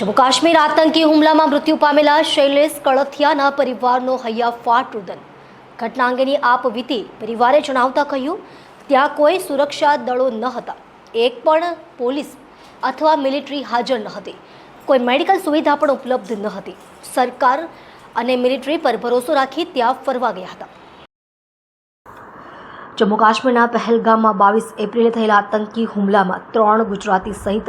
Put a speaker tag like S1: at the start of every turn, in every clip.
S1: જમ્મુ કાશ્મીર આતંકી હુમલામાં મૃત્યુ પામેલા શૈલેષ કળથિયાના પરિવારનો હૈયાફાટ રુદન ઘટના અંગેની આપ વીતી પરિવારે જણાવતા કહ્યું, ત્યાં કોઈ સુરક્ષા દળો ન હતા. એક પણ પોલીસ અથવા મિલિટરી હાજર ન હતી. કોઈ મેડિકલ સુવિધા પણ ઉપલબ્ધ ન હતી. સરકાર અને મિલિટરી પર ભરોસો રાખી ત્યાં ફરવા ગયા હતા. જમ્મુ કાશ્મીરના પહેલગામમાં બાવીસ એપ્રિલે થયેલા આતંકી હુમલામાં ત્રણ ગુજરાતી સહિત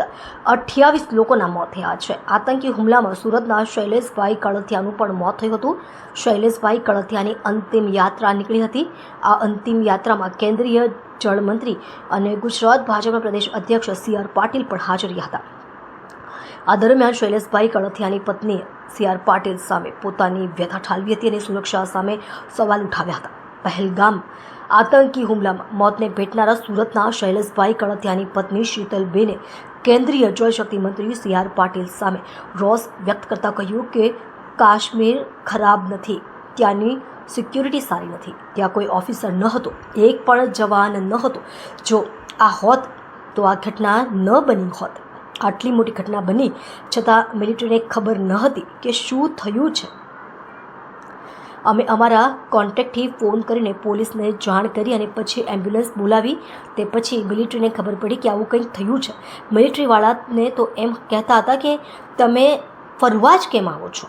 S1: અઠ્યાવીસ લોકોના મોત થયા છે. આતંકી હુમલામાં સુરતના શૈલેષભાઈ કળથિયાનું પણ મોત થયું હતું. શૈલેષભાઈ કળથિયાની અંતિમ યાત્રા નીકળી હતી. આ અંતિમ યાત્રામાં કેન્દ્રીય જળમંત્રી અને ગુજરાત ભાજપના પ્રદેશ અધ્યક્ષ સી આર પાટીલ પણ હાજર રહ્યા હતા. આ દરમિયાન શૈલેષભાઈ કળથિયાની પત્નીએ સી આર પાટીલ સામે પોતાની વ્યથા ઠાલવી હતી અને સુરક્ષા સામે સવાલ ઉઠાવ્યા હતા. પહેલગામ આતંકી હુમલામાં મોતને ભેટનારા સુરતના શૈલેષભાઈ કળથિયાની પત્ની શીતલબેને કેન્દ્રીય જળશક્તિ મંત્રી સી આર પાટીલ સામે રોષ વ્યક્ત કરતા કહ્યું કે કાશ્મીર ખરાબ નથી, ત્યાંની સિક્યુરિટી સારી નથી, ત્યાં કોઈ ઓફિસર ન હતો, એક પણ જવાન ન હતો. જો આ હોત, તો આ ઘટના ન બની હોત. આટલી મોટી ઘટના બની છતાં મિલિટરીને ખબર ન હતી કે શું થયું છે. અમે અમારા કોન્ટેક્ટથી ફોન કરીને પોલીસને જાણ કરી અને પછી એમ્બ્યુલન્સ બોલાવી. તે પછી મિલિટરીને ખબર પડી કે આવું કંઈક થયું છે. મિલિટરીવાળાને તો એમ કહેતા હતા કે, તમે ફરવા જ કેમ આવો છો?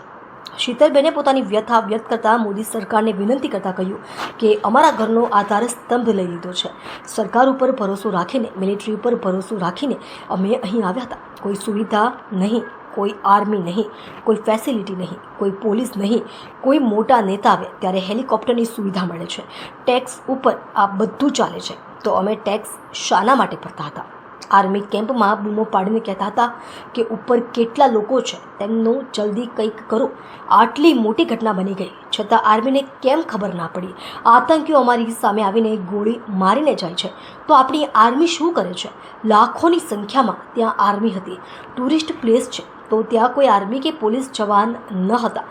S1: શીતલબેને પોતાની વ્યથા વ્યક્ત કરતાં મોદી સરકારને વિનંતી કરતાં કહ્યું કે, અમારા ઘરનો આધાર સ્તંભ લઈ લીધો છે. સરકાર ઉપર ભરોસો રાખીને, મિલિટરી ઉપર ભરોસો રાખીને અમે અહીં આવ્યા હતા. કોઈ સુવિધા નહીં. કોઈ આર્મી નહીં, કોઈ ફેસિલિટી નહીં, કોઈ પોલીસ નહીં, કોઈ મોટા નેતા આવે ત્યારે હેલિકોપ્ટરની સુવિધા મળે છે. ટેક્સ ઉપર આ બધું ચાલે છે. તો અમે ટેક્સ શાના માટે ભરતા હતા. આર્મી કેમ્પમાં બૂમો પાડીને કહેતા હતા કે ઉપર કેટલા લોકો છે, તેમનું જલ્દી કંઈક કરો. આટલી મોટી ઘટના બની ગઈ. છતાં આર્મીને કેમ ખબર ના પડી? આતંકીઓ અમારી સામે આવીને ગોળી મારીને જાય છે. તો આપણી આર્મી શું કરે છે? લાખોની સંખ્યામાં ત્યાં આર્મી હતી. ટુરિસ્ટ પ્લેસ છે. તો ત્યાં કોઈ આર્મી કે પોલીસ જવાન ન હતા.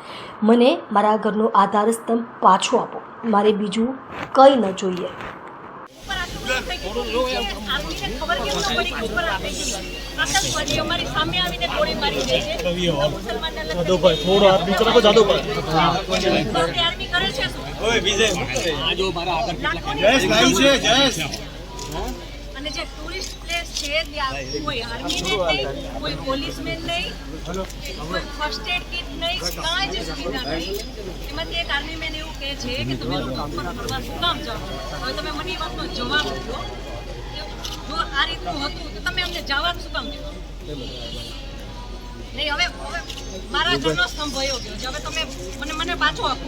S1: મને મારા ઘરનો આધાર સ્તંભ પાછો આપો. મારે બીજું કંઈ ન જોઈએ.
S2: અને જે ટુરિસ્ટ છે કોઈ આર્મી નહીં કોઈ પોલીસમેન નહીં કોઈ ફર્સ્ટ એડ કિટ નહીં કાંઈ જ સુવિધા નહીં. એમાંથી એક આર્મી મેન એવું કહે છે કે તમે લોકો ઉપર ફરવા શું કામ જાઓ? હવે તમે મને એ વાતનો જવાબ આપો. જો આ રીતનું હતું તો તમે અમને જવાબ શું કામ દીધો? નહીં હવે હવે મારા ઘરનો સ્તંભ ગયો હવે તમે મને મને પાછો આપો.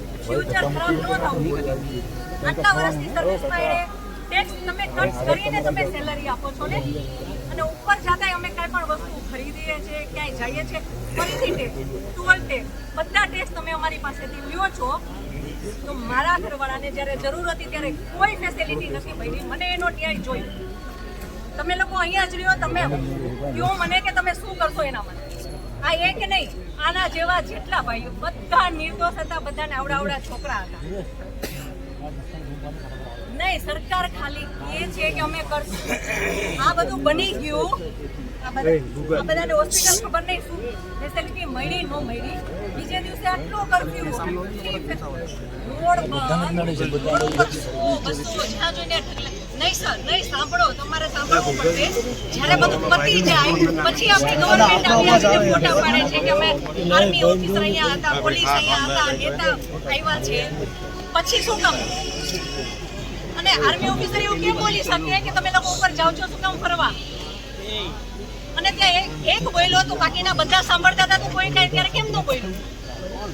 S2: ફ્યુચર ખરાબ ન થવું આટલા વર્ષની સર્વિસમાં ટેક્સ તમે કટ કરીને તમે સેલરી આપો છો ને? અને ઉપર જતા અમે કાંઈ પણ વસ્તુ ખરીદીએ છીએ, ક્યાંય જઈએ છીએ ફરીથી ટેક્સ ટુઅલ ટેક્સ બધા ટેક્સ તમે અમારી પાસેથી લ્યો છો. તો મારા ઘરવાળાને જ્યારે જરૂર હતી ત્યારે કોઈ ફેસિલિટી નથી મળી. મને એનો ન્યાય જોઈએ તમે લોકો અહીંયા જ રહ્યો, તમે કહો મને કે તમે શું કરશો એના માટે આ એક નહીં આના જેવા જેટલા ભાઈઓ બધા નિર્દોષ હતા બધાને આવડા આવડા છોકરા હતા. નહીં સરકાર ખાલી એ છે કે અમે કરશું. આ બધું બની ગયું. આ બધા આ બધાને હોસ્પિટલ ખબર નહીં શું ફેસિલિટી મળી ન મળી. બીજે દિવસે આટલો કરફ્યુ રોડ બંધ. રોડ ઉપર બસો જ્યાં જોઈને. નહીં સર નહીં સાંભળો તમારે સાંભળવું પડશે. જ્યારે બધું પતી જાય પછી આપણી ગવર્મેન્ટ આવી આવીને ફોટા પાડે છે કે અમે આર્મી ઓફિસર અહીંયા હતા પોલીસ અહીંયા હતા નેતા આવ્યા છે. પછી શું કામ? અને આર્મી ઓફિસર એવું કેમ બોલી શકે કે તમે લોકો ઉપર જાઓ છો શું કામ ફરવા? અને ત્યાં એક- બોલ્યો તો બાકીના બધા સાંભળતા હતા તો કોઈ કાંઈ ત્યારે કેમ ન બોલ્યું?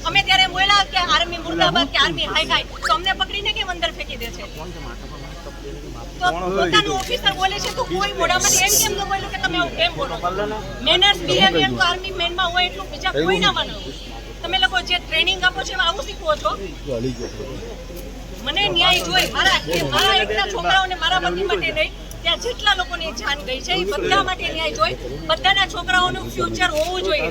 S2: અમે ત્યારે બોલ્યા કે આર્મી મુર્દાબાદ કે આર્મી હાય હાય તો અમને પકડીને અંદર ફેંકી દે છે. તો પોતાનું ઓફિસર બોલે છે તો કોઈ મોઢામાંથી એમ કેમ ન બોલ્યું કે તમે આવું કેમ બોલો? મેનર્સ બિહેવિયર તો આર્મી મેનમાં હોય એટલું બીજા કોઈ ના માનો. તમે લોકો જે ટ્રેનિંગ આપો છો એમાં આવું શીખવો છો? મને ન્યાય જોઈ. મારા એ મારા એકના છોકરાઓને મારા પતિ માટે નહીં. ત્યાં જેટલા લોકોની જાન ગઈ છે એ બધા માટે ન્યાય જોઈ. બધાના છોકરાઓનું ફ્યુચર હોવું જોઈએ.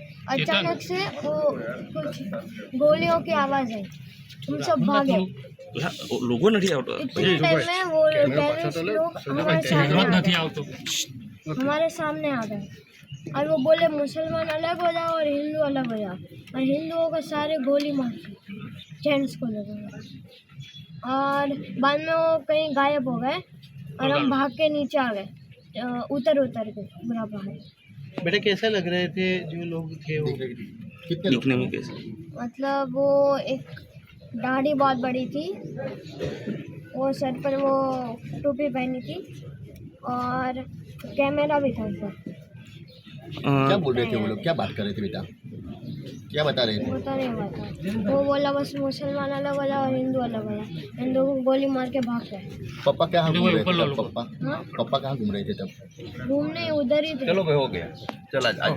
S3: अचानक से वो कुछ गोलियों की आवाज आई हम सब भागे
S4: લોગો નથી આવતો
S3: इतने टाइम में वो टेररिस्ट लोग हमारे सामने आ गए हमारे सामने आ गए और वो बोले मुसलमान अलग हो जाओ और हिंदू अलग हो जाओ और हिंदुओं को सारे गोली मार जेंट्स को लगे और बाद में वो कहीं गायब हो गए और हम भाग के नीचे आ गए अ, उतर उतर के पूरा पहाड़
S5: बेटा कैसे लग रहे थे जो लोग थे वो?
S4: दिखने में कैसे?
S3: मतलब वो एक दाढ़ी बहुत बड़ी थी वो सर पर वो टोपी पहनी थी और कैमरा भी था सर
S6: क्या बोल रहे थे वो लोग? क्या बात कर रहे थे बेटा? क्या बता रहे थे
S3: वो नहीं पता वो बोला बस मुसलमान अलग अलग और हिंदू अलग अलग हिंदू को गोली मार के भाग गए
S6: पापा क्या घूम रहे थे
S3: पापा
S6: पापा कहाँ घूम रहे थे तब
S3: घूमने उधर ही थे
S4: चलो भाई हो गया चल जा